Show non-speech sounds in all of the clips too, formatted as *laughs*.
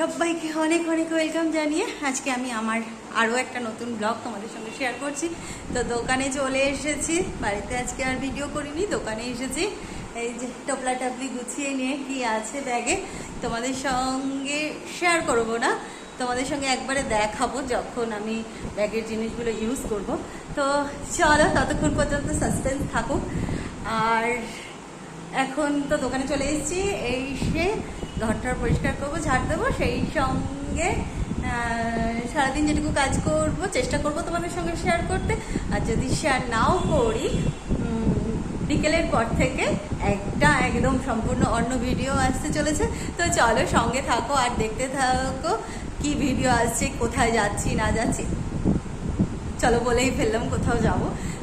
সবাইকে অনেক অনেক ওয়েলকাম জানিয়ে আজকে আমি আমার আরও একটা নতুন ব্লগ তোমাদের সঙ্গে শেয়ার করছি। তো দোকানে চলে এসেছি, বাড়িতে আজকে আর ভিডিও করিনি, দোকানে এসেছি। এই যে টপলা টাপলি গুছিয়ে নিয়ে কি আছে ব্যাগে, তোমাদের সঙ্গে শেয়ার করব না। তোমাদের সঙ্গে একবারে দেখাবো যখন আমি ব্যাগের জিনিসগুলো ইউজ করব। তো চলো, ততক্ষণ পর্যন্ত সাসপেন্স থাকুক। আর এখন তো দোকানে চলে এসেছি। এই সে ঘরটা পরিষ্কার করব, ঝাড় দেবো, সেই সঙ্গে সারাদিন যেটুকু কাজ করব, চেষ্টা করব তোমাদের সঙ্গে শেয়ার করতে। আর যদি শেয়ার নাও করি বিকেলের পর থেকে একটা একদম সম্পূর্ণ অন্য ভিডিও আসতে চলেছে। তো চলো সঙ্গে থাকো আর দেখতে থাকো কি ভিডিও আসছে, কোথায় যাচ্ছি, না যাচ্ছি। চলো বলেই ফেললাম কোথাও যাব।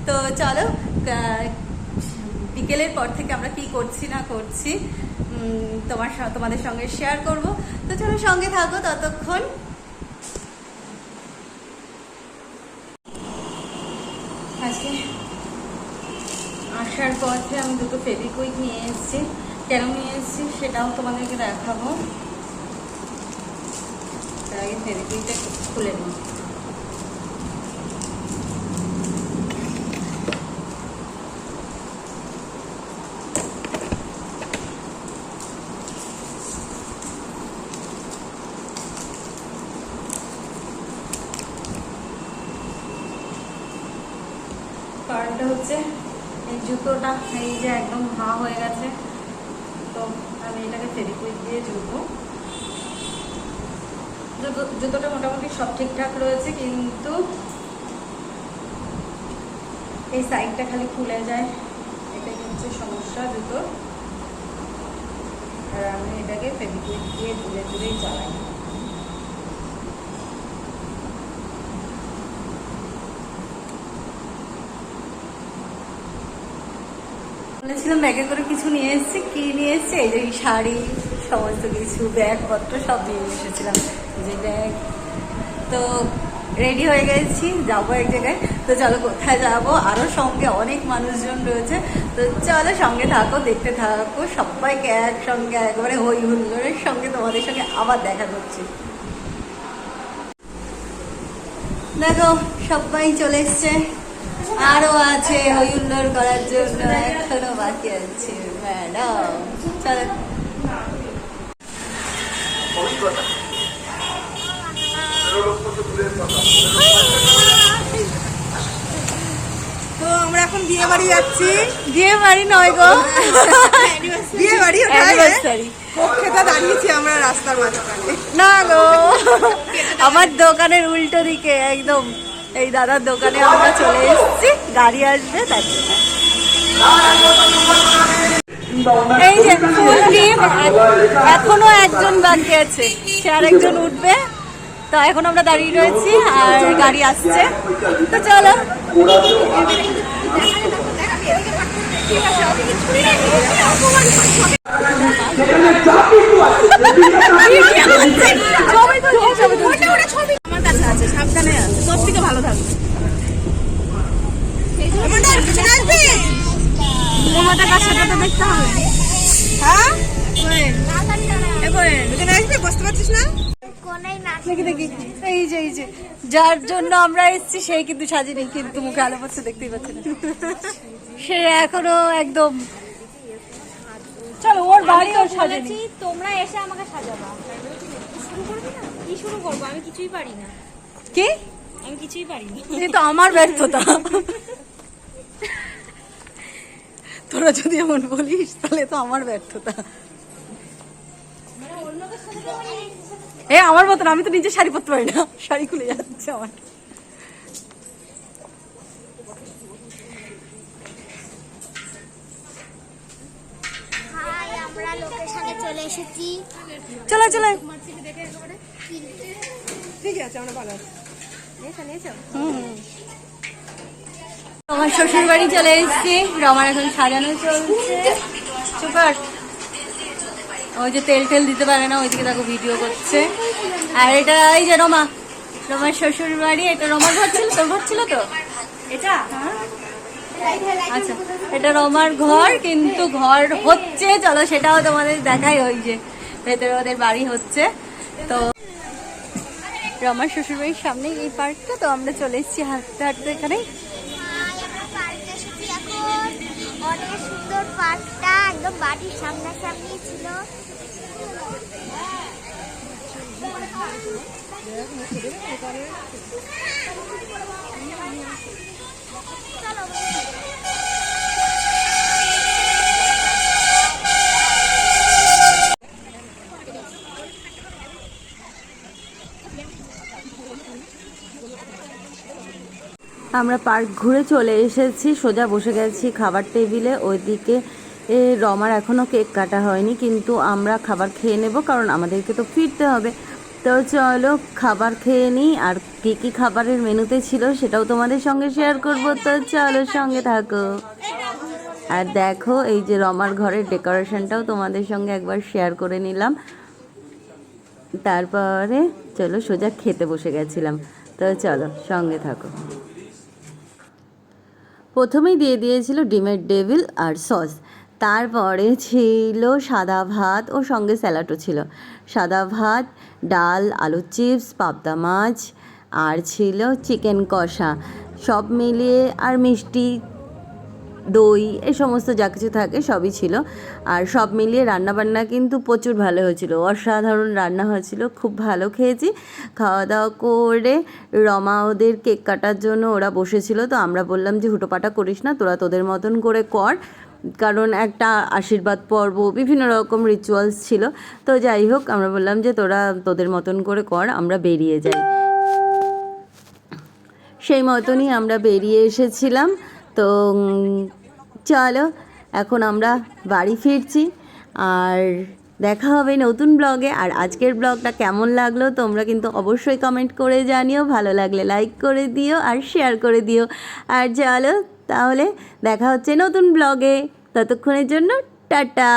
তো চলো বিকেলের পর থেকে আমরা কি করছি না করছি তোমার তোমাদের সঙ্গে শেয়ার করব। তো চলো সঙ্গে থাকো ততক্ষণ। আজকে আসার পথে আমি দুটো ফেভিকুইক নিয়ে এসেছি। কেন নিয়ে এসেছি সেটাও তোমাদেরকে দেখাবো। তার আগে ফেভিকুইকটা খুলে নিই কারণটা হচ্ছে এই জুতোটা এই যে একদম হা হয়ে গেছে। তো আমি এটাকে ফেরিকুইক দিয়ে জুতো, জুতোটা মোটামুটি সব ঠিকঠাক রয়েছে, কিন্তু এই সাইডটা খালি খুলে যায়। এটাই হচ্ছে সমস্যা জুতোর। আর আমি এটাকে ফেভিকুইক দিয়ে তুলে তুলেই চালাই। বলেছিলাম ব্যাগে করে কিছু নিয়ে এসেছি, কি নিয়ে এসেছি? এই যে শাড়ি, সমস্ত কিছু, ব্যাগপত্র সব নিয়ে এসেছিলাম। যে ব্যাগ। তো রেডি হয়ে গেছি, যাব এক জায়গায়। তো চলো কোথায় যাব? আরও সঙ্গে অনেক মানুষজন রয়েছে। তো চলো সঙ্গে থাকো, দেখতে থাকো। সবাইকে একসঙ্গে, একবারে হই হুল্লোড়ের সঙ্গে তোমাদের সঙ্গে আবার দেখা করছি। দেখো, সবাই চলে এসছে। আরও আছে ওই উল্লোর করার জন্য এখনও বাকি আছে ম্যাডাম। চলো। তো আমরা এখন বিয়ে বাড়ি যাচ্ছি। বিয়ে বাড়ি নয় গো। বিয়ে বাড়ি Anniversary। দাঁড়িয়েছি আমরা রাস্তার মাঝখানে। না গো আমার দোকানের উল্টো দিকে একদম। এই দাদার দোকানে আমরা চলে এসেছি। গাড়ি আসবে তার এই যে এখনও একজন বাকি আছে। সে আরেকজন উঠবে। তো এখন আমরা দাঁড়িয়ে রয়েছি আর গাড়ি আসছে। তো চলো তুলছি, ছবি তুলছি। আমার কাছে আছে সাবধানে আছে সব থেকে ভালো থাকবে তো দেখতে হবে। হ্যাঁ? এখানে আসবে? বসতে পারছিস না? দেখি দেখি। এই যে এই যে। যার জন্য আমরা এসেছি সেই কিন্তু সাজিনি কিন্তু মুখে আলো পড়ছে দেখতেই পাচ্ছে না। সে এখনও একদম চলো ওর বাড়ি ওর সাজেনি। তোমরা এসে আমাকে সাজাবা। শুরু করবি না? কি শুরু করব? আমি কিছুই পারি না। কি? আমি কিছুই পারি না। আমার ব্যর্থতা। *laughs* তোরা যদি এমন বলিস তাহলে তো আমার ব্যর্থতা। এ আমার মতন আমি তো নিজে শাড়ি পরতে পারি না। শাড়ি খুলে যাচ্ছে আমার। চলে এসেছি। চলো চলো। ঠিক আছে আমরা ভালো আছি আমার শ্বশুর বাড়ি চলে এসেছি রমার এখন সাজানো চলছে। সুপার। ওই যে তেল টেল দিতে পারে না ওইদিকে দেখো ভিডিও করছে। আর এটা এই যে রমা রমার শ্বশুর বাড়ি এটা রমার ঘর ছিল তোর ঘর ছিল তো? এটা? আচ্ছা এটা রমার ঘর কিন্তু ঘর হচ্ছে চলো সেটাও তোমাদের দেখাই ওই যে ভেতরে ওদের বাড়ি হচ্ছে। তো রমার শ্বশুরবাড়ির সামনে এই পার্কটা তো আমরা চলে এসেছি হাঁটতে হাঁটতে এখানে আমরা পার্কে এসেছি এখন অনেক সুন্দর পার্কটা একদম বাড়ির সামনাসামনি ছিল। আমরা পার্ক ঘুরে চলে এসেছি সোজা বসে গেছি খাবার টেবিলে। ওইদিকে এ, রমার এখনও কেক কাটা হয়নি কিন্তু আমরা খাবার খেয়ে নেব কারণ আমাদেরকে তো ফিরতে হবে। তো চলো খাবার খেয়ে নিই আর কী কী খাবারের মেনুতে ছিল সেটাও তোমাদের সঙ্গে শেয়ার করব। তো চলো সঙ্গে থাকো। আর দেখো এই যে রমার ঘরের ডেকোরেশনটাও তোমাদের সঙ্গে একবার শেয়ার করে নিলাম। তারপরে চলো সোজা খেতে বসে গেছিলাম। তো চলো সঙ্গে থাকো। প্রথমেই দিয়ে দিয়েছিল ডিমের ডেভিল আর সস। তারপরে ছিল সাদা ভাত ও সঙ্গে স্যালাডও ছিল। সাদা ভাত, ডাল, আলুর চিপস, পাবদা মাছ, আর ছিল চিকেন কষা। সব মিলিয়ে আর মিষ্টি দই, এই সমস্ত যা কিছু থাকে সবই ছিল। আর সব মিলিয়ে রান্নাবান্না কিন্তু প্রচুর ভালো হয়েছিল। অসাধারণ রান্না হয়েছিল, খুব ভালো খেয়েছি। খাওয়া দাওয়া করে রমা ওদের কেক কাটার জন্য ওরা বসেছিল, তো আমরা বললাম যে, হুটোপাটা করিস না, তোরা তোদের মতন করে কর। কারণ একটা আশীর্বাদ পর্ব, বিভিন্ন রকম রিচুয়ালস ছিল। তো যাই হোক, আমরা বললাম যে, তোরা তোদের মতন করে কর, আমরা বেরিয়ে যাই। সেই মতনই আমরা বেরিয়ে এসেছিলাম। তো চলো, এখন আমরা বাড়ি ফিরছি। আর দেখা হবে নতুন ব্লগে। আর আজকের ব্লগটা কেমন লাগল তোমরা কিন্তু অবশ্যই কমেন্ট করে জানিও। ভালো লাগলে লাইক করে দিও আর শেয়ার করে দিও। আর চলো, তাহলে দেখা হচ্ছে নতুন ব্লগে। ততক্ষণের জন্য টাটা।